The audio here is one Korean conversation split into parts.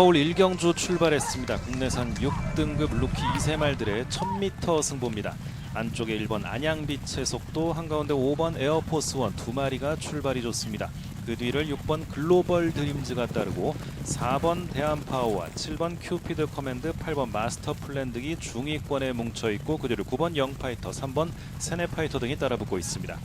서울 일경주 출발했습니다. 국내산 6등급 루키 이세말들의 1000m 승부입니다. 안쪽에 1번 안양빛의 속도, 한가운데 5번 에어포스 원 두 마리가 출발이 좋습니다. 그 뒤를 6번 글로벌 드림즈가 따르고 4번 대한파워와 7번 큐피드 커맨드, 8번 마스터 플랜 등이 중위권에 뭉쳐 있고 그 뒤를 9번 영파이터, 3번 세네파이터 등이 따라붙고 있습니다.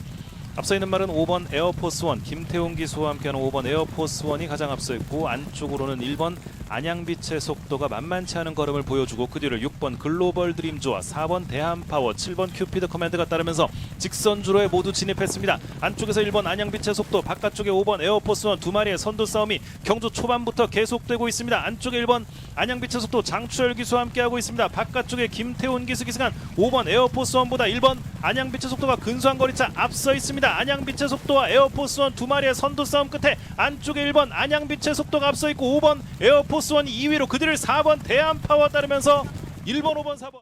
앞서 있는 말은 5번 에어포스 원 김태훈 기수와 함께하는 5번 에어포스 원이 가장 앞서 있고 안쪽으로는 1번 안양빛의 속도가 만만치 않은 걸음을 보여주고 그 뒤를 6번 글로벌 드림즈와 4번 대한파워 7번 큐피드 커맨드가 따르면서 직선주로에 모두 진입했습니다. 안쪽에서 1번 안양빛의 속도 바깥쪽에 5번 에어포스 원 두 마리의 선두 싸움이 경주 초반부터 계속되고 있습니다. 안쪽에 1번 안양빛의 속도 장추열 기수와 함께하고 있습니다. 바깥쪽에 김태훈 기수 기승한 5번 에어포스 원보다 1번 안양빛의 속도가 근소한 거리차 앞서 있습니다. 안양빛의 속도와 에어포스 원 두 마리의 선두 싸움 끝에 안쪽에 1번 안양빛의 속도가 앞서 있고 5번 에어포스 원이 2위로 그들을 4번 대한파워 따르면서 1번, 5번, 4번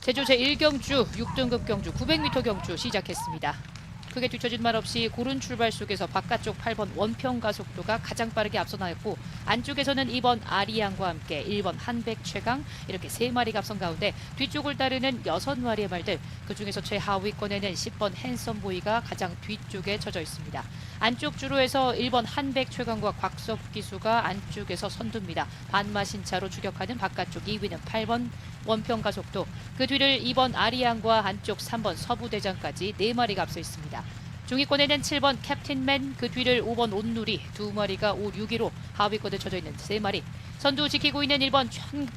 제주 제1경주 6등급 경주 900m 경주 시작했습니다. 크게 뒤처진 말 없이 고른 출발 속에서 바깥쪽 8번 원평 가 속도가 가장 빠르게 앞서 나갔고 안쪽에서는 2번 아리앙과 함께 1번 한백 최강 이렇게 세 마리가 앞선 가운데 뒤쪽을 따르는 여섯 마리의 말들 그중에서 최하위권에는 10번 핸섬 보이가 가장 뒤쪽에 쳐져 있습니다. 안쪽 주로에서 1번 한백 최강과 곽석 기수가 안쪽에서 선두입니다. 반마신 차로 추격하는 바깥쪽 2위는 8번 원평 가 속도 그 뒤를 2번 아리앙과 안쪽 3번 서부대장까지 네마리가 앞서 있습니다. 중위권에는 7번 캡틴맨, 그 뒤를 5번 온누리 두 마리가 5, 6위로 하위권에 쳐져 있는 세 마리. 선두 지키고 있는 1번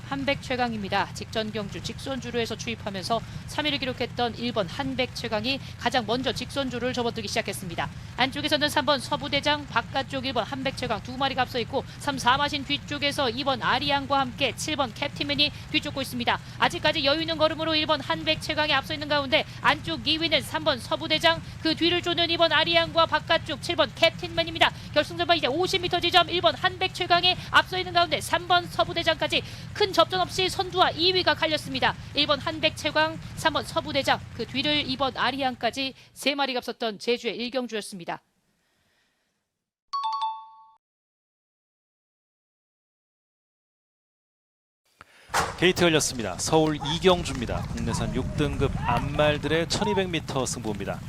한백 최강입니다. 직전 경주 직선주로에서 추입하면서 3위를 기록했던 1번 한백 최강이 가장 먼저 직선주를 접어들기 시작했습니다. 안쪽에서는 3번 서부대장, 바깥쪽 1번 한백 최강 두 마리가 앞서 있고 3, 4마신 뒤쪽에서 2번 아리앙과 함께 7번 캡틴맨이 뒤쫓고 있습니다. 아직까지 여유 있는 걸음으로 1번 한백 최강이 앞서 있는 가운데 안쪽 2위는 3번 서부대장, 그 뒤를 쫓는 2번 아리앙과 바깥쪽 7번 캡틴맨입니다. 결승전반 이제 50m 지점 1번 한백 최강이 앞서 있는 가운데 3번 서부대장까지 큰 접전 없이 선두와 2위가 갈렸습니다. 1번 한백 최강, 3번 서부대장, 그 뒤를 2번 아리앙까지 세 마리가 앞섰던 제주의 일경주였습니다. 게이트 열렸습니다. 서울 이경주입니다. 국내산 6등급 안말들의 1200m 승부입니다.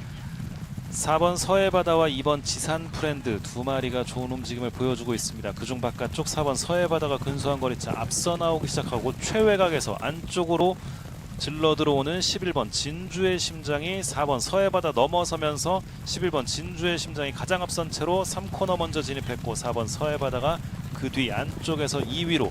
4번 서해바다와 2번 지산 프렌드 두 마리가 좋은 움직임을 보여주고 있습니다. 그중 바깥쪽 4번 서해바다가 근소한 거리차 앞서 나오기 시작하고 최외곽에서 안쪽으로 질러 들어오는 11번 진주의 심장이 4번 서해바다 넘어서면서 11번 진주의 심장이 가장 앞선 채로 3코너 먼저 진입했고 4번 서해바다가 그 뒤 안쪽에서 2위로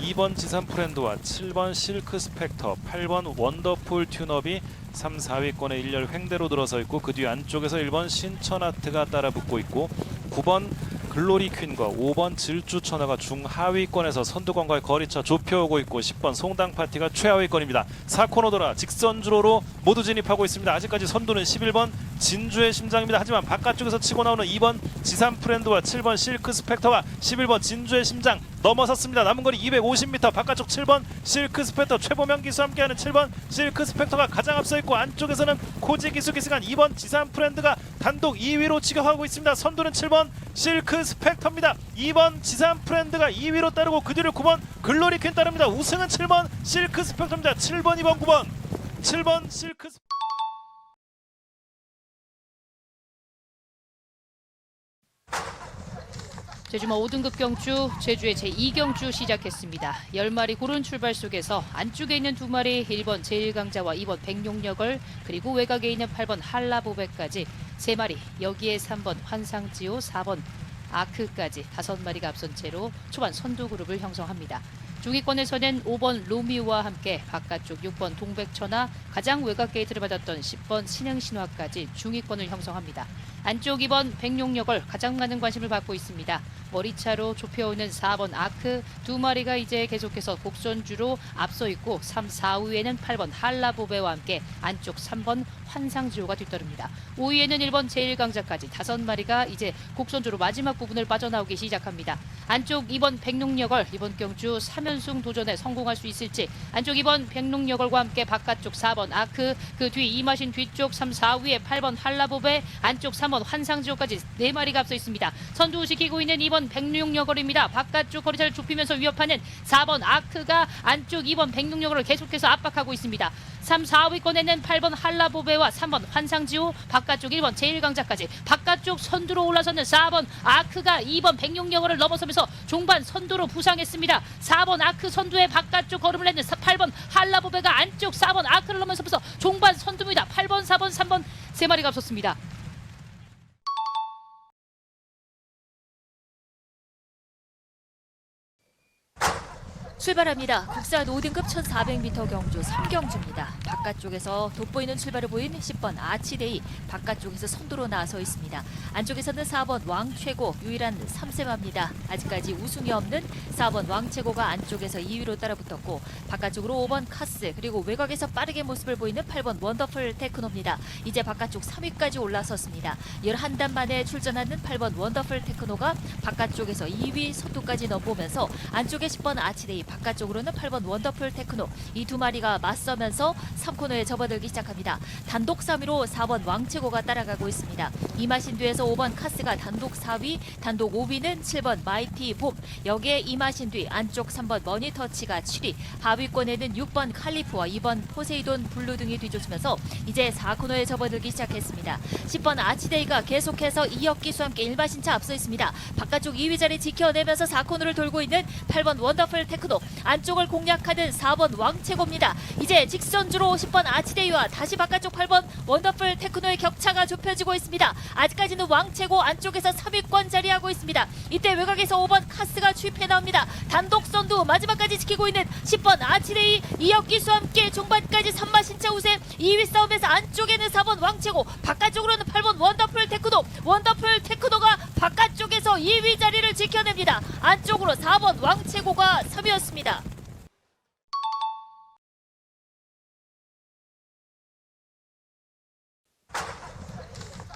2번 지산 프렌드와 7번 실크 스펙터, 8번 원더풀 튠업이 3, 4위권의 1열 횡대로 들어서 있고 그 뒤 안쪽에서 1번 신천하트가 따라 붙고 있고 9번 글로리 퀸과 5번 질주 천하가 중하위권에서 선두권과의 거리차 좁혀오고 있고 10번 송당 파티가 최하위권입니다. 4코너 돌아 직선 주로로 모두 진입하고 있습니다. 아직까지 선두는 11번 진주의 심장입니다. 하지만 바깥쪽에서 치고 나오는 2번 지산 프렌드와 7번 실크 스펙터가 11번 진주의 심장 넘어섰습니다. 남은 거리 250m 바깥쪽 7번 실크 스펙터 최보명 기수와 함께하는 7번 실크 스펙터가 가장 앞서 있고 안쪽에서는 코지 기수 기승한 2번 지산 프렌드가 단독 2위로 추격하고 있습니다. 선두는 7번 실크 스펙터입니다. 2번 지산 프렌드가 2위로 따르고 그 뒤를 9번 글로리 퀸 따릅니다. 우승은 7번 실크 스펙터입니다. 7번 2번 9번 7번 실크 스펙터 제주마 5등급 경주 제주의 제2경주 시작했습니다. 10마리 고른 출발 속에서 안쪽에 있는 두 마리 1번 제1강자와 2번 백룡역을 그리고 외곽에 있는 8번 한라보백까지 세 마리 여기에 3번 환상지오 4번 아크까지 다섯 마리가 앞선 채로 초반 선두 그룹을 형성합니다. 중위권에서는 5번 로미오와 함께 바깥쪽 6번 동백천하 가장 외곽 게이트를 받았던 10번 신흥신화까지 중위권을 형성합니다. 안쪽 2번 백룡역을 가장 많은 관심을 받고 있습니다. 머리차로 좁혀오는 4번 아크 두 마리가 이제 계속해서 곡선주로 앞서 있고 3, 4 위에는 8번 한라보베와 함께 안쪽 3번 환상지호가 뒤따릅니다. 5위에는 1번 제1강자까지 5마리가 이제 곡선주로 마지막 부분을 빠져나오기 시작합니다. 안쪽 2번 백록여걸 이번 경주 3연승 도전에 성공할 수 있을지 안쪽 2번 백록여걸과 함께 바깥쪽 4번 아크 그 뒤 이마신 뒤쪽 3, 4위에 8번 한라보배 안쪽 3번 환상지호까지 4마리가 앞서 있습니다. 선두 지키고 있는 2번 백록여걸입니다. 바깥쪽 거리차를 좁히면서 위협하는 4번 아크가 안쪽 2번 백록여걸을 계속해서 압박하고 있습니다. 3, 4위권에는 8번 한라보배와 3번 환상지호 바깥쪽 1번 제1강자까지 바깥쪽 선두로 올라서는 4번 아크가 2번 백룡여거를 넘어서면서 종반 선두로 부상했습니다. 4번 아크 선두의 바깥쪽 걸음을 내는 8번 한라보배가 안쪽 4번 아크를 넘어서면서 종반 선두입니다. 8번, 4번, 3번 세 마리가 앞섰습니다. 출발합니다. 국산 5등급 1400m 경주 3경주입니다. 바깥쪽에서 돋보이는 출발을 보인 10번 아치데이 바깥쪽에서 선두로 나서 있습니다. 안쪽에서는 4번 왕최고 유일한 3세마입니다. 아직까지 우승이 없는 4번 왕최고가 안쪽에서 2위로 따라붙었고 바깥쪽으로 5번 카스 그리고 외곽에서 빠르게 모습을 보이는 8번 원더풀 테크노입니다. 이제 바깥쪽 3위까지 올라섰습니다. 11단 만에 출전하는 8번 원더풀 테크노가 바깥쪽에서 2위 선두까지 넘보면서 안쪽에 10번 아치데이 바깥쪽으로는 8번 원더풀 테크노 이 두 마리가 맞서면서 3코너에 접어들기 시작합니다. 단독 3위로 4번 왕채고가 따라가고 있습니다. 이마신 뒤에서 5번 카스가 단독 4위, 단독 5위는 7번 마이티 봄. 여기에 이마신 뒤 안쪽 3번 머니터치가 7위, 하위권에는 6번 칼리프와 2번 포세이돈 블루 등이 뒤쫓으면서 이제 4코너에 접어들기 시작했습니다. 10번 아치데이가 계속해서 2역 기수와 함께 일마신차 앞서 있습니다. 바깥쪽 2위 자리 지켜내면서 4코너를 돌고 있는 8번 원더풀 테크노 안쪽을 공략하는 4번 왕채고입니다. 이제 직선주로 10번 아치데이와 다시 바깥쪽 8번 원더풀 테크노의 격차가 좁혀지고 있습니다. 아직까지는 왕채고 안쪽에서 3위권 자리하고 있습니다. 이때 외곽에서 5번 카스가 추입해 나옵니다. 단독 선두 마지막까지 지키고 있는 10번 아치데이 이혁 기수와 함께 종반까지 3마 신차 우세 2위 싸움에서 안쪽에는 4번 왕채고 바깥쪽으로는 8번 원더풀 테크노 원더풀 테크노가 바깥쪽에서 2위 자리를 지켜냅니다. 안쪽으로 4번 왕채고가 3위였습니다.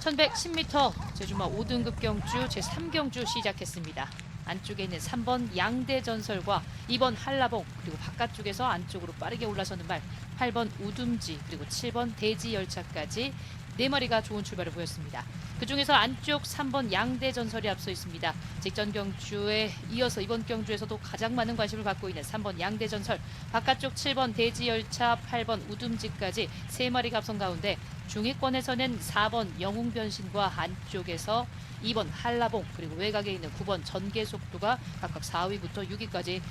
1110m 제주마 5등급 경주 제3경주 시작했습니다. 안쪽에 있는 3번 양대 전설과 2번 한라봉 그리고 바깥쪽에서 안쪽으로 빠르게 올라서는 말 8번 우둠지 그리고 7번 대지 열차까지 네 마리가 좋은 출발을 보였습니다. 그중에서 안쪽 3번 양대 전설이 앞서 있습니다. 직전 경주에 이어서 이번 경주에서도 가장 많은 관심을 갖고 있는 3번 양대 전설 바깥쪽 7번 대지열차 8번 우둠지까지 세 마리가 앞선 가운데 중위권에서는 4번 영웅변신과 안쪽에서 2번 한라봉 그리고 외곽에 있는 9번 전개속도가 각각 4위부터 6위까지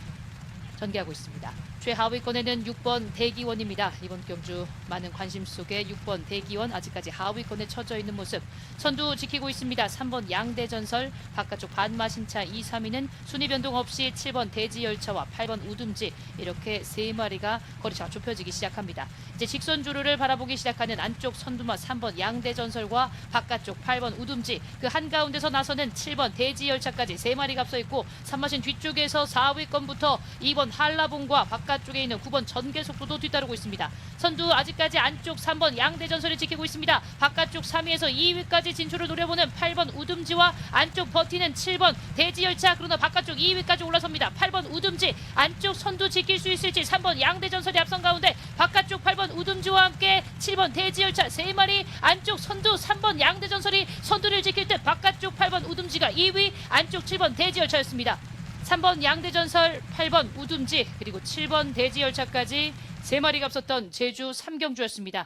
전개하고 있습니다. 최하위권에는 6번 대기원입니다. 이번 경주 많은 관심 속에 6번 대기원 아직까지 하위권에 처져 있는 모습. 선두 지키고 있습니다. 3번 양대전설 바깥쪽 반마신차 2, 3위는 순위 변동 없이 7번 대지열차와 8번 우둠지 이렇게 세 마리가 거리차가 좁혀지기 시작합니다. 이제 직선 주루를 바라보기 시작하는 안쪽 선두마 3번 양대전설과 바깥쪽 8번 우둠지 그 한가운데서 나서는 7번 대지열차까지 세 마리가 앞서 있고 산마신 뒤쪽에서 4위권부터 2번 한라봉과 바깥쪽에 있는 9번 전개속도도 뒤따르고 있습니다. 선두 아직까지 안쪽 3번 양대전설이 지키고 있습니다. 바깥쪽 3위에서 2위까지 진출을 노려보는 8번 우둠지와 안쪽 버티는 7번 대지열차 그러나 바깥쪽 2위까지 올라섭니다. 8번 우둠지 안쪽 선두 지킬 수 있을지 3번 양대전설이 앞선 가운데 바깥쪽 8번 우둠지와 함께 7번 대지열차 3마리 안쪽 선두 3번 양대전설이 선두를 지킬 듯 바깥쪽 8번 우둠지가 2위 안쪽 7번 대지열차였습니다. 3번 양대전설, 8번 우둠지, 그리고 7번 대지열차까지 세 마리가 앞섰던 제주 3경주였습니다.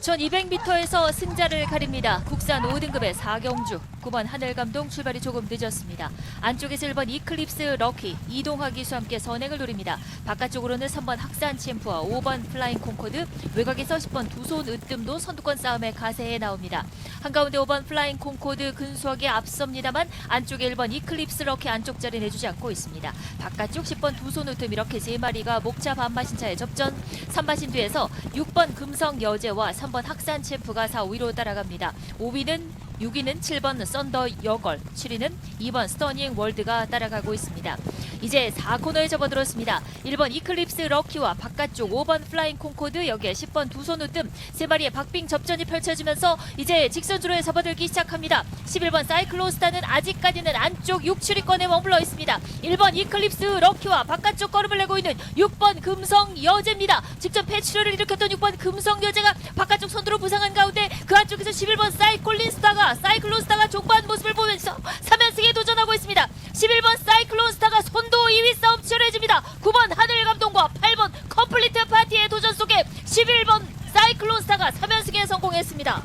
1200m에서 승자를 가립니다. 국산 5등급의 4경주. 9번 하늘감동 출발이 조금 늦었습니다. 안쪽에서 1번 이클립스 럭키, 이동화 기수와 함께 선행을 노립니다. 바깥쪽으로는 3번 학산 챔프와 5번 플라잉 콩코드, 외곽에서 10번 두손 으뜸도 선두권 싸움에 가세해 나옵니다. 한가운데 5번 플라잉 콩코드 근소하게 앞섭니다만 안쪽에 1번 이클립스 럭키 안쪽 자리 내주지 않고 있습니다. 바깥쪽 10번 두손 으뜸 이렇게 세 마리가 목차 반마신 차에 접전, 3마신 뒤에서 6번 금성 여제와 3번 학산 챔프가 4, 5위로 따라갑니다. 5위는 6위는 7번 썬더 여걸, 7위는 2번 스터닝 월드가 따라가고 있습니다. 이제 4코너에 접어들었습니다. 1번 이클립스 럭키와 바깥쪽 5번 플라잉 콩코드 여기에 10번 두 손 우 뜸 세 마리의 박빙 접전이 펼쳐지면서 이제 직선주로에 접어들기 시작합니다. 11번 사이클로스타는 아직까지는 안쪽 6, 7위권에 머물러 있습니다. 1번 이클립스 럭키와 바깥쪽 걸음을 내고 있는 6번 금성 여제입니다. 직접 폐출혈을 일으켰던 6번 금성 여제가 바깥쪽 선두로 부상한 가운데 그 안쪽에서 11번 사이콜린스타가 사이클론스타가 종반 모습을 보면서 3연승에 도전하고 있습니다. 11번 사이클론스타가 선두 2위 싸움 치열해집니다. 9번 하늘 감동과 8번 컴플리트 파티의 도전 속에 11번 사이클론스타가 3연승에 성공했습니다.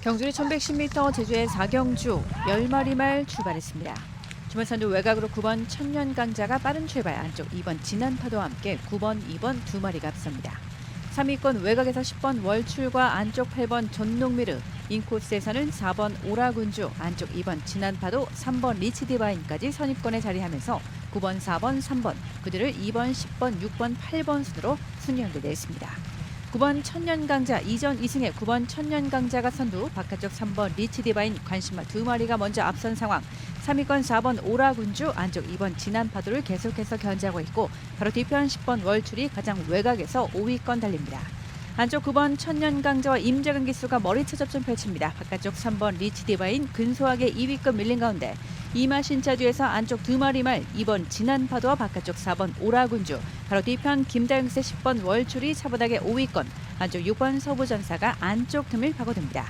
경주리 1110m 제주의 4경주 10마리 말 출발했습니다. 주말선두 외곽으로 9번 천년강자가 빠른 출발 안쪽 2번 진한파도와 함께 9번, 2번 두 마리가 앞섭니다. 3위권 외곽에서 10번 월출과 안쪽 8번 전농미르 인코스에서는 4번 오라군주 안쪽 2번 진한파도 3번 리치디바인까지 선입권에 자리하면서 9번, 4번, 3번 그들을 2번, 10번, 6번, 8번 순으로 순위 연결됐습니다. 9번 천년강자 이전 2승의 9번 천년강자가 선두 바깥쪽 3번 리치디바인 관심마 두 마리가 먼저 앞선 상황 3위권 4번 오라군주 안쪽 2번 진한파도를 계속해서 견제하고 있고 바로 뒤편 10번 월출이 가장 외곽에서 5위권 달립니다. 안쪽 9번 천년 강자와 임재근 기수가 머리채 접전 펼칩니다. 바깥쪽 3번 리치 디바인 근소하게 2위권 밀린 가운데 이마신차주에서 안쪽 두 마리 말 2번 진한 파도와 바깥쪽 4번 오라군주 바로 뒤편 김다영세 10번 월출이 차보닥의 5위권 안쪽 6번 서부전사가 안쪽 틈을 파고듭니다.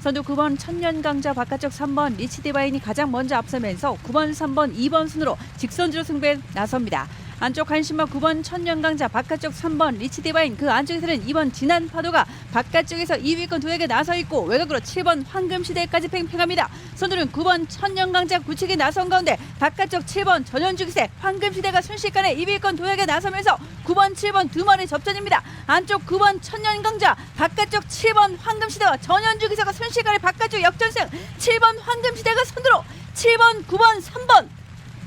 선두 9번 천년강자 바깥쪽 3번 리치디바인이 가장 먼저 앞서면서 9번, 3번, 2번 순으로 직선주로 승부에 나섭니다. 안쪽 관심마 9번 천년강자 바깥쪽 3번 리치디바인 그 안쪽에서는 2번 진한 파도가 바깥쪽에서 2위권 두에게 나서 있고 외곽으로 7번 황금시대까지 팽팽합니다. 선두는 9번 천년강자 구치기 나선 가운데 바깥쪽 7번 전현주기세 황금시대가 순식간에 2위권 도약에 나서면서 9번 7번 두 마리 접전입니다. 안쪽 9번 천년강자 바깥쪽 7번 황금시대와 전현주기세가 순식간에 바깥쪽 역전승 7번 황금시대가 선두로 7번 9번 3번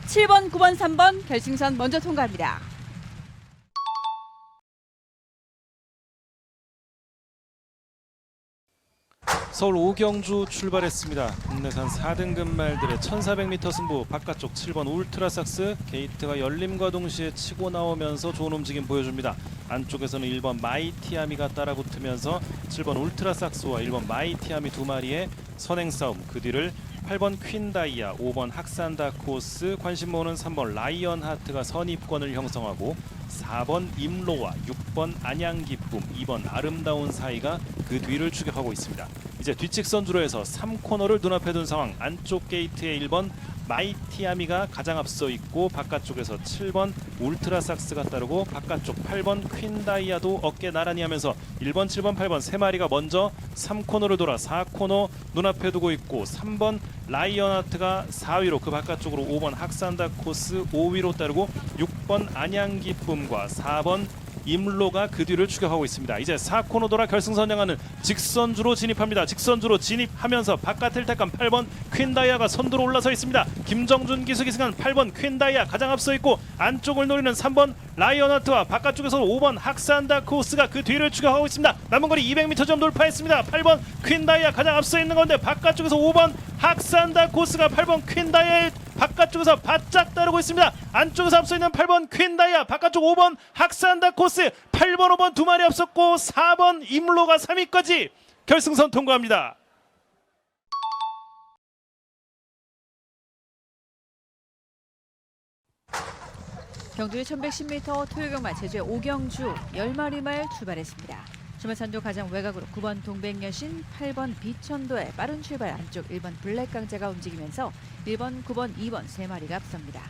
7번 9번 3번 결승선 먼저 통과합니다. 서울 오경주 출발했습니다. 국내산 4등급 말들의 1400m 승부 바깥쪽 7번 울트라삭스 게이트가 열림과 동시에 치고 나오면서 좋은 움직임 보여줍니다. 안쪽에서는 1번 마이티아미가 따라붙으면서 7번 울트라삭스와 1번 마이티아미 두 마리의 선행 싸움 그 뒤를 8번 퀸다이아, 5번 학산다코스, 관심 모으는 3번 라이언 하트가 선입권을 형성하고 4번 임로와 6번 안양기쁨, 2번 아름다운 사이가 그 뒤를 추격하고 있습니다. 이제 뒷직선 주로에서 3코너를 눈앞에 둔 상황. 안쪽 게이트의 1번 마이티아미가 가장 앞서 있고 바깥쪽에서 7번 울트라삭스가 따르고 바깥쪽 8번 퀸다이아도 어깨 나란히 하면서 1번, 7번, 8번 세 마리가 먼저 3코너를 돌아 4코너 눈앞에 두고 있고 3번 라이언하트가 4위로 그 바깥쪽으로 5번 학산다 코스 5위로 따르고 6번 안양기쁨과 4번 임로가 그 뒤를 추격하고 있습니다. 이제 4코너 돌아 결승선 향하는 직선주로 진입합니다. 직선주로 진입하면서 바깥을 택한 8번 퀸다이아가 선두로 올라서 있습니다. 김정준 기수기 승한 8번 퀸다이아 가장 앞서 있고 안쪽을 노리는 3번 라이언하트와 바깥쪽에서 5번 학산다 코스가 그 뒤를 추격하고 있습니다. 남은 거리 200m 점 돌파했습니다. 8번 퀸다이아 가장 앞서 있는 가운데 바깥쪽에서 5번 학산다 코스가 8번 퀸다이아의 바깥쪽에서 바짝 따르고 있습니다. 안쪽에서 앞서 있는 8번 퀸다이아, 바깥쪽 5번 학산다 코스, 8번, 5번 두 마리 앞섰고 4번 임로가 3위까지 결승선 통과합니다. 경주의 1110m 토요경말 제주의 오경주 10마리 말 출발했습니다. 주말선도 가장 외곽으로 9번 동백여신, 8번 비천도의 빠른 출발 안쪽 1번 블랙강자가 움직이면서 1번, 9번, 2번 세 마리가 앞섭니다.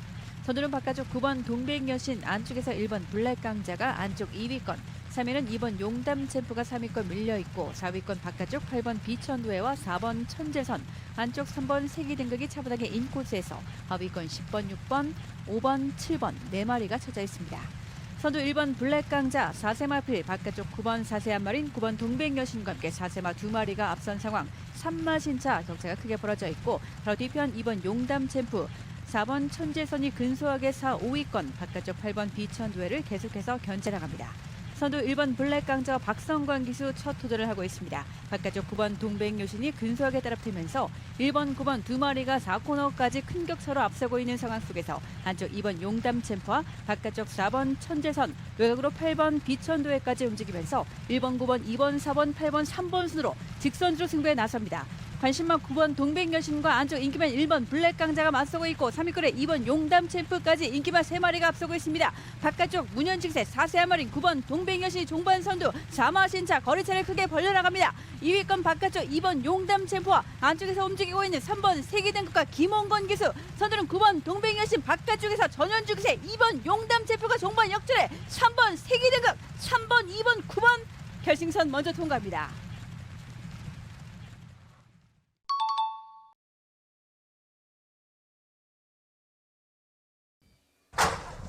선두는 바깥쪽 9번 동백여신 안쪽에서 1번 블랙강자가 안쪽 2위권 3위는 2번 용담 챔프가 3위권 밀려있고 4위권 바깥쪽 8번 비천도회와 4번 천재선 안쪽 3번 세기 등극이 차분하게 인코스에서 하위권 10번 6번 5번 7번 네 마리가 쳐져 있습니다. 선두 1번 블랙강자 4세마필 바깥쪽 9번 4세 한 마린 9번 동백여신과 함께 4세마 두 마리가 앞선 상황. 3마신차 격차가 크게 벌어져 있고 바로 뒤편 2번 용담 챔프. 4번 천재선이 근소하게 4, 5위권. 바깥쪽 8번 비천두회를 계속해서 견제 나갑니다. 선두 1번 블랙강자와 박성광 기수 첫 투도를 하고 있습니다. 바깥쪽 9번 동백요신이 근소하게 따라붙으면서 1번, 9번 두 마리가 4코너까지 큰 격차로 앞서고 있는 상황 속에서 안쪽 2번 용담 챔프와 바깥쪽 4번 천재선, 외곽으로 8번 비천도에까지 움직이면서 1번, 9번, 2번, 4번, 8번, 3번 순으로 직선주로 승부에 나섭니다. 관심만 9번 동백여신과 안쪽 인기만 1번 블랙강자가 맞서고 있고 3위권에 2번 용담 챔프까지 인기만 3마리가 앞서고 있습니다. 바깥쪽 문현직세 4세 한마린 9번 동백여신 종반 선두 4마 신차 거리차를 크게 벌려나갑니다. 2위권 바깥쪽 2번 용담 챔프와 안쪽에서 움직이고 있는 3번 세기등급과 김홍건 기수 선두는 9번 동백여신 바깥쪽에서 전현주 기세 2번 용담 챔프가 종반 역전에 3번 세기등급 3번 2번 9번 결승선 먼저 통과합니다.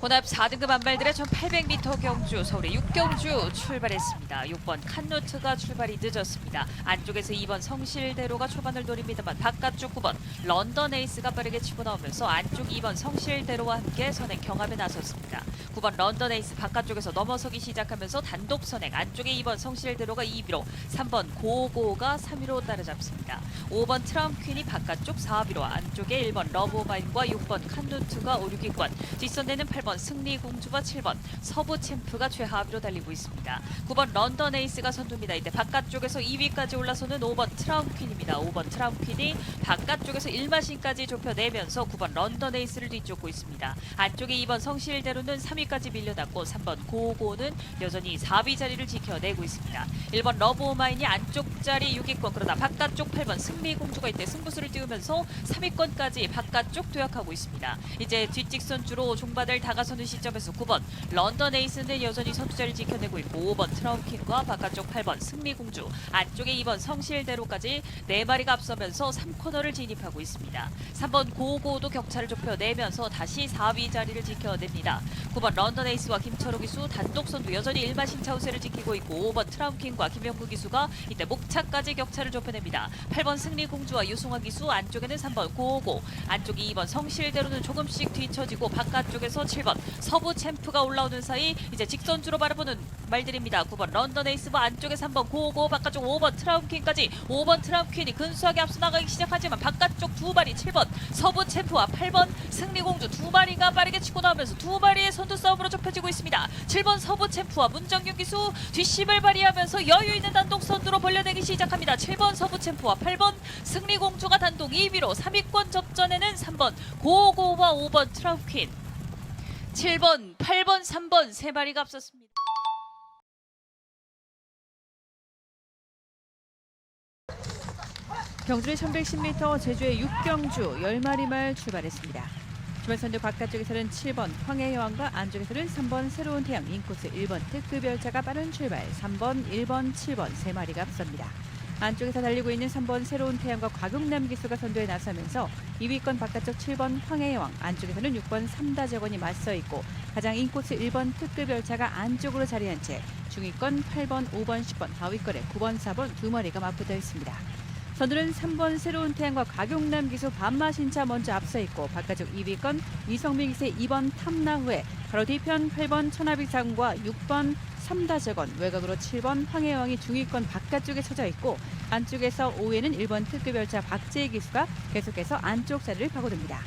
혼합 4등급 안발들의 1800m 경주 서울의 6경주 출발했습니다. 6번 칸노트가 출발이 늦었습니다. 안쪽에서 2번 성실대로가 초반을 노립니다만 바깥쪽 9번 런던 에이스가 빠르게 치고 나오면서 안쪽 2번 성실대로와 함께 선행 경합에 나섰습니다. 9번 런던 에이스 바깥쪽에서 넘어서기 시작하면서 단독 선행 안쪽에 2번 성실대로가 2위로 3번 고고가 3위로 따라잡습니다. 5번 트럼퀸이 바깥쪽 4위로 안쪽에 1번 러브마인과 6번 칸누트가 5, 6위권 뒷선대는 8번 승리공주와 7번 서부 챔프가 최하위로 달리고 있습니다. 9번 런던 에이스가 선두입니다. 이때 바깥쪽에서 2위까지 올라서는 5번 트럼퀸입니다. 5번 트럼퀸이 바깥쪽에서 1마신까지 좁혀내면서 9번 런던 에이스를 뒤쫓고 있습니다. 안쪽에 2번 성실대로는 3위까지 밀려났고 3번 고고는 여전히 4위 자리를 지켜내고 있습니다. 1번 러브오마인이 안쪽 자리 6위권 그러나 바깥쪽 8번 승리공주가 이때 승부수를 띄우면서 3위권까지 바깥쪽 도약하고 있습니다. 이제 뒷직선 주로 종반을 다가 서는 시점에서 9번 런던 에이스는 여전히 선두자를 지켜내고 있고 5번 트럼킨과 바깥쪽 8번 승리공주 안쪽에 2번 성실대로까지 4마리가 앞서면서 3코너를 진입하고 있습니다. 3번 고고도 격차를 좁혀내면서 다시 4위 자리를 지켜냅니다. 9번 런던 에이스와 김철호 기수 단독 선두 여전히 1마신 차우세를 지키고 있고 5번 트럼킨과 김영구 기수가 이때 목차까지 격차를 좁혀냅니다. 8번 승리공주와 유승화 기수 안쪽에는 3번 고고 안쪽이 2번 성실대로는 조금씩 뒤처지고 바깥쪽에서 7번 서부 챔프가 올라오는 사이 이제 직선주로 바라보는 말들입니다. 9번 런던 에이스와 안쪽에 3번 고고 바깥쪽 5번 트라움퀸까지 5번 트라움퀸이 근소하게 앞서 나가기 시작하지만 바깥쪽 두 마리 7번 서부 챔프와 8번 승리공주 두 마리가 빠르게 치고 나오면서 두 마리의 선두 싸움으로 좁혀지고 있습니다. 7번 서부 챔프와 문정균 기수 뒷심을 발휘하면서 여유 있는 단독 선두로 벌려내기 시작합니다. 7번 서부 챔프와 8번 승리공주가 단독 2위로 3위권 접전에는 3번 고고와 5번 트라움퀸 7번, 8번, 3번 세 마리가 앞섰습니다. 경주의 1110m 제주의 6경주 10마리 말 출발했습니다. 주말 선두 바깥쪽에서는 7번 황해여왕과 안쪽에서는 3번 새로운 태양 인코스 1번 특급 열차가 빠른 출발 3번 1번 7번 세 마리가 앞섭니다. 안쪽에서 달리고 있는 3번 새로운 태양과 과금남 기수가 선두에 나서면서 2위권 바깥쪽 7번 황해여왕 안쪽에서는 6번 삼다저건이 맞서 있고 가장 인코스 1번 특급 열차가 안쪽으로 자리한 채 중위권 8번 5번 10번 하위권에 9번 4번 두 마리가 맞붙어 있습니다. 선두는 3번 새로운 태양과 가경남 기수 반마신차 먼저 앞서 있고 바깥쪽 2위권 이성민 기세 2번 탐나후에 바로 뒤편 8번 천하비상과 6번 삼다재건 외곽으로 7번 황해왕이 중위권 바깥쪽에 쳐져 있고 안쪽에서 5위에는 1번 특급 열차 박재희 기수가 계속해서 안쪽 자리를 파고듭니다.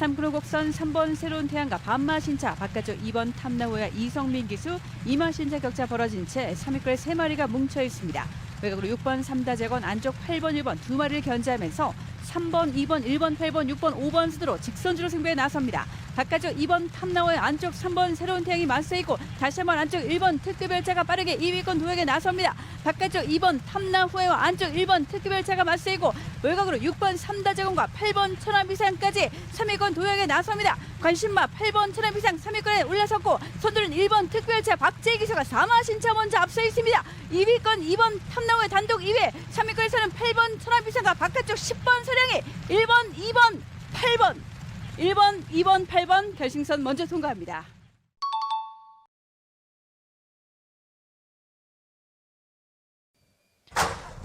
3구로 곡선 3번 새로운 태양과 반마신차 바깥쪽 2번 탐나후와 이성민 기수 이마신차 격차 벌어진 채 3위권에 3마리가 뭉쳐 있습니다. 외곽으로 6번 삼다재건 안쪽 8번 1번 두 마리를 견제하면서 3번 2번 1번 8번 6번 5번 순으로 직선주로 승부에 나섭니다. 바깥쪽 2번 탐나워의 안쪽 3번 새로운 태양이 맞서 있고 다시 한번 안쪽 1번 특급 열차가 빠르게 2위권 도약에 나섭니다. 바깥쪽 2번 탐나후에와 안쪽 1번 특급 열차가 맞서 있고 외곽으로 6번 삼다재건과 8번 천안비상까지 3위권 도약에 나섭니다. 관심마 8번 천안비상 3위권에 올라섰고 선두는 1번 특별차 박재희 기수가 4마 신차 먼저 앞서 있습니다. 2위권 2번 탐나오의 단독 2위 3위권에서는 8번 천안비상과 바깥쪽 10번 서량이 1번 2번 8번 1번 2번 8번 결승선 먼저 통과합니다.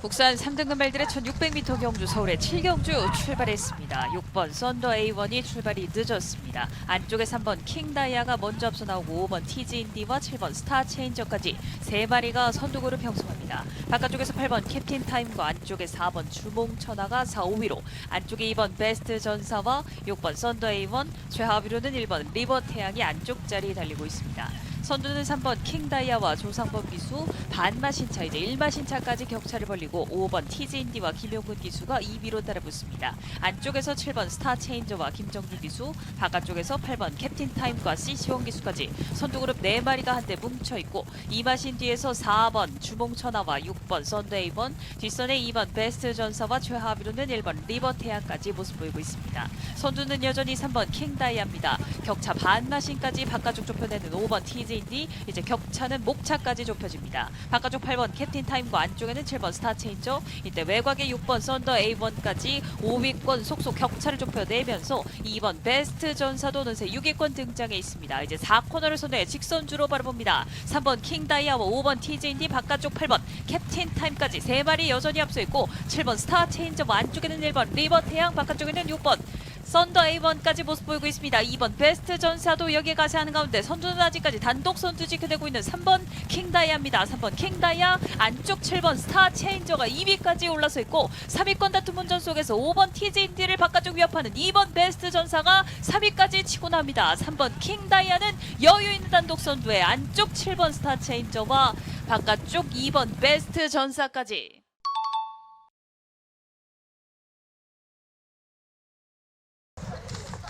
국산 3등급 말들의 1600m 경주 서울의 7경주 출발했습니다. 6번 썬더 A1이 출발이 늦었습니다. 안쪽에 3번 킹다이아가 먼저 앞서 나오고 5번 티즈 인디와 7번 스타 체인저까지 세 마리가 선두그룹 형성합니다. 바깥쪽에서 8번 캡틴 타임과 안쪽에 4번 주몽천하가 4, 5위로 안쪽에 2번 베스트 전사와 6번 썬더 A1 최하위로는 1번 리버 태양이 안쪽 자리 달리고 있습니다. 선두는 3번 킹다이아와 조상범 기수, 반마신 차 이제 1마신 차까지 격차를 벌리고 5번 티즈인디와 김용근 기수가 2위로 따라붙습니다. 안쪽에서 7번 스타체인저와 김정준 기수, 바깥쪽에서 8번 캡틴 타임과 CC원 기수까지 선두그룹 4마리가 한데 뭉쳐있고 2마신 뒤에서 4번 주몽천하와 6번 썬데이번, 뒷선에 2번 베스트 전사와 최하위로는 1번 리버 태양까지 모습 보이고 있습니다. 선두는 여전히 3번 킹다이아입니다. 격차 반마신까지 바깥쪽 좁혀내는 5번 티즈인디 이제 격차는 목차까지 좁혀집니다. 바깥쪽 8번 캡틴 타임과 안쪽에는 7번 스타체인저 이때 외곽에 6번 썬더 A1까지 5위권 속속 격차를 좁혀내면서 2번 베스트 전사도 어느새 6위권 등장해 있습니다. 이제 4코너를 손에 직선주로 바라봅니다. 3번 킹다이아와 5번 티즈인디 바깥쪽 8번 캡틴 타임까지 3마리 여전히 앞서 있고 7번 스타체인저와 안쪽에는 1번 리버 태양 바깥쪽에는 6번 썬더 A1까지 모습 보이고 있습니다. 2번 베스트 전사도 여기에 가세 하는 가운데 선두는 아직까지 단독 선두 지켜내고 있는 3번 킹다이아입니다. 3번 킹다이아 안쪽 7번 스타 체인저가 2위까지 올라서 있고 3위권 다툼 운전 속에서 5번 티즈인디를 바깥쪽 위협하는 2번 베스트 전사가 3위까지 치고 납니다. 3번 킹다이아는 여유 있는 단독 선두에 안쪽 7번 스타 체인저와 바깥쪽 2번 베스트 전사까지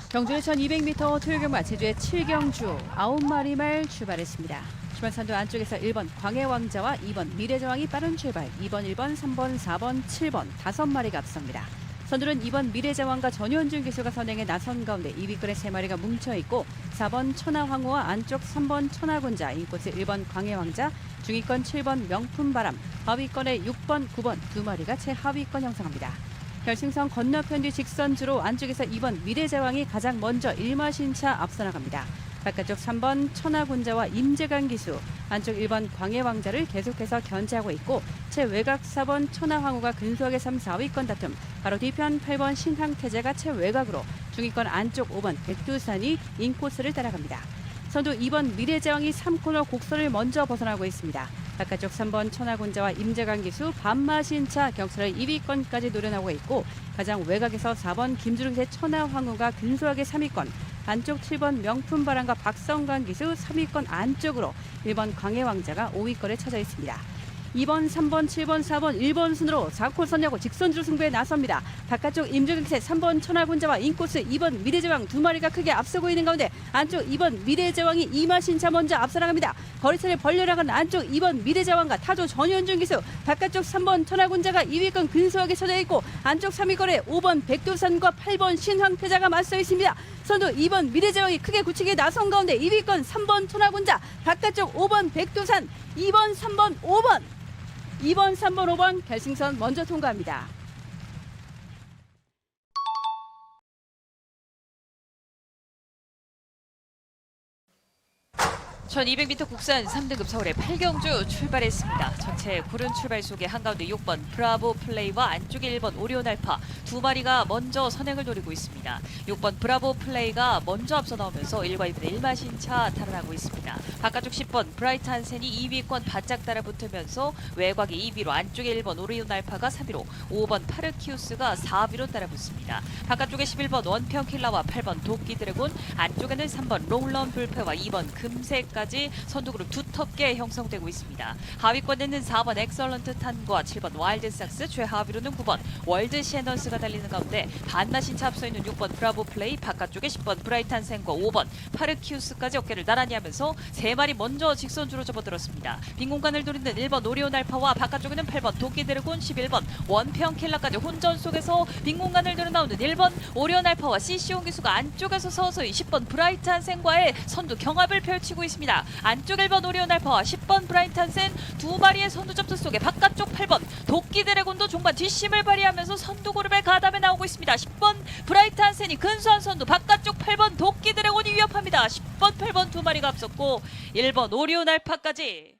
경주는 1200m 토요경마 제주의 7경주 9마리 말 출발했습니다. 주말선두 안쪽에서 1번 광해왕자와 2번 미래저왕이 빠른 출발, 2번, 1번, 3번, 4번, 7번 다섯 마리가 앞섭니다. 선두는 2번 미래자왕과 전현준 기수가 선행에 나선 가운데 2위권에 3마리가 뭉쳐있고 4번 천하황후와 안쪽 3번 천하군자, 인코스 1번 광해왕자, 중위권 7번 명품바람, 하위권에 6번, 9번 두 마리가 최하위권 형성합니다. 결승선 건너편 뒤 직선주로 안쪽에서 2번 미래제왕이 가장 먼저 1마신차 앞서 나갑니다. 바깥쪽 3번 천하군자와 임재강 기수, 안쪽 1번 광해왕자를 계속해서 견제하고 있고 최외곽 4번 천하황후가 근소하게 3, 4위권 다툼, 바로 뒤편 8번 신항태제가 최외곽으로 중위권 안쪽 5번 백두산이 인코스를 따라갑니다. 선두 2번 미래제왕이 3코너 곡선을 먼저 벗어나고 있습니다. 바깥쪽 3번 천하군자와 임재강 기수 반마신차 경찰의 2위권까지 노려나오고 있고 가장 외곽에서 4번 김주름의 천하황후가 근소하게 3위권 안쪽 7번 명품바람과 박성관 기수 3위권 안쪽으로 1번 광해왕자가 5위권에 처져 있습니다. 2번, 3번, 7번, 4번, 1번 순으로 4콜 선야고 직선주로 승부에 나섭니다. 바깥쪽 임주경세 3번 천하군자와 인코스 2번 미래제왕 두 마리가 크게 앞서고 있는 가운데 안쪽 2번 미래제왕이 이마신차 먼저 앞서 나갑니다. 거리차를 벌려나가는 안쪽 2번 미래제왕과 타조 전현준 기수 바깥쪽 3번 천하군자가 2위권 근소하게 쳐져 있고 안쪽 3위권에 5번 백두산과 8번 신황태자가 맞서 있습니다. 선두 2번 미래제왕이 크게 굳히게 나선 가운데 2위권 3번 천하군자 바깥쪽 5번 백두산 2번 3번 5번 2번 3번 5번 결승선 먼저 통과합니다. 1200m 국산 3등급 서울의 8경주 출발했습니다. 전체 구른 출발 속에 한가운데 6번 브라보 플레이와 안쪽에 1번 오리온 알파 두 마리가 먼저 선행을 노리고 있습니다. 6번 브라보 플레이가 먼저 앞서 나오면서 1과 2분의 1마신 차 탈환하고 있습니다. 바깥쪽 10번 브라이트 한센이 2위권 바짝 따라붙으면서 외곽에 2위로 안쪽에 1번 오리온 알파가 3위로 5번 파르키우스가 4위로 따라붙습니다. 바깥쪽에 11번 원평 킬라와 8번 도끼 드래곤 안쪽에는 3번 롱런 불패와 2번 금색 까지 선두그룹 두텁게 형성되고 있습니다. 하위권에는 4번 엑설런트 탄과 7번 와일드 삭스 최하위로는 9번 월드 셰너스가 달리는 가운데 반나신 차 앞서 있는 6번 브라보 플레이 바깥쪽에 10번 브라이탄 생과 5번 파르키우스까지 어깨를 나란히 하면서 세 마리 먼저 직선주로 접어들었습니다. 빈 공간을 노리는 1번 오리온 알파와 바깥쪽에는 8번 도끼 드래곤 11번 원평 킬라까지 혼전 속에서 빈 공간을 노려 나오는 1번 오리온 알파와 CC온 기수가 안쪽에서 서서히 10번 브라이탄 생과의 선두 경합을 펼치고 있습니다. 안쪽 1번 오리온 알파와 10번 브라이탄 센 두 마리의 선두 접수 속에 바깥쪽 8번 도끼 드래곤도 종반 뒷심을 발휘하면서 선두 그룹의 가담에 나오고 있습니다. 10번 브라이탄 센이 근소한 선두 바깥쪽 8번 도끼 드래곤이 위협합니다. 10번 8번 두 마리가 앞섰고 1번 오리온 알파까지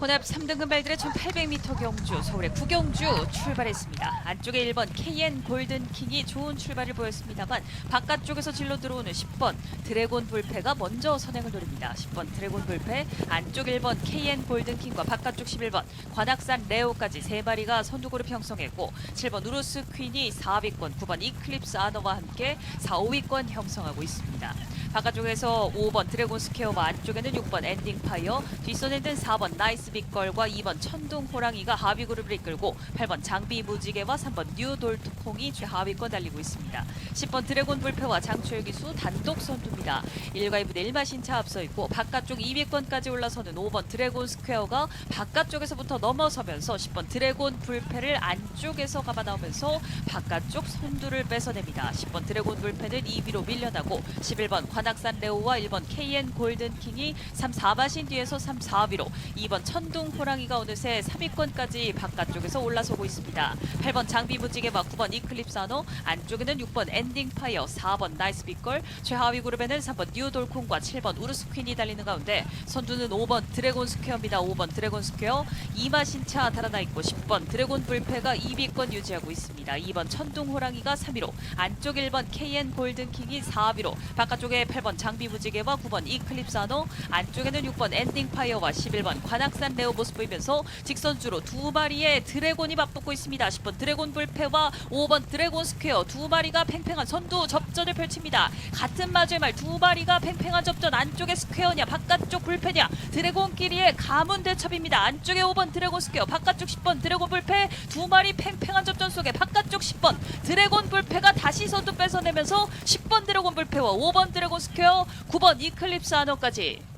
혼합 3등급 말들의 1800m 경주 서울의 구경주 출발했습니다. 안쪽에 1번 KN 골든킹이 좋은 출발을 보였습니다만 바깥쪽에서 질러 들어오는 10번 드래곤 불패가 먼저 선행을 노립니다. 10번 드래곤 불패 안쪽 1번 KN 골든킹과 바깥쪽 11번 관악산 레오까지 세 마리가 선두그룹 형성했고 7번 우루스 퀸이 4위권 9번 이클립스 아너와 함께 4, 5위권 형성하고 있습니다. 바깥쪽에서 5번 드래곤 스퀘어와 안쪽에는 6번 엔딩 파이어, 뒷선에는 4번 나이스 빅걸과 2번 천둥 호랑이가 하위 그룹을 이끌고 8번 장비 무지개와 3번 뉴 돌트콩이 최하위권 달리고 있습니다. 10번 드래곤 불패와 장초열 기수 단독 선두입니다. 1과 2부대 1마신차 앞서 있고 바깥쪽 2위권까지 올라서는 5번 드래곤 스퀘어가 바깥쪽에서부터 넘어서면서 10번 드래곤 불패를 안쪽에서 감아 나오면서 바깥쪽 선두를 뺏어냅니다. 10번 드래곤 불패는 2위로 밀려나고 11번 관 악산 레오와 1번 KN 골든킹이 3, 4마신 뒤에서 3, 4위로 2번 천둥 호랑이가 어느새 3위권까지 바깥쪽에서 올라서고 있습니다. 8번 장비 무지개와 9번 이클립사노 안쪽에는 6번 엔딩 파이어 4번 나이스 빅걸 최하위 그룹에는 3번 뉴 돌콩과 7번 우르스 퀸이 달리는 가운데 선두는 5번 드래곤 스퀘어입니다. 5번 드래곤 스퀘어 이마신차 달아나 있고 10번 드래곤 불패가 2위권 유지하고 있습니다. 2번 천둥 호랑이가 3위로 안쪽 1번 KN 골든킹이 4위로 바깥쪽에 8번 장비 무지개와 9번 이클립사노 안쪽에는 6번 엔딩 파이어와 11번 관악산 레오 모습 보이면서 직선주로 두 마리의 드래곤이 맞붙고 있습니다. 10번 드래곤 불패와 5번 드래곤 스퀘어 두 마리가 팽팽한 선두 접전을 펼칩니다. 같은 마주의 말 두 마리가 팽팽한 접전 안쪽에 스퀘어냐 바깥쪽 불패냐 드래곤끼리의 가문 대첩입니다. 안쪽에 5번 드래곤 스퀘어 바깥쪽 10번 드래곤 불패 두 마리 팽팽한 접전 속에 바깥쪽 10번 드래곤 불패가 다시 선두 뺏어내면서 10번 드래곤 불패와 5번 드래곤 스퀘어 9번 이클립스 아너까지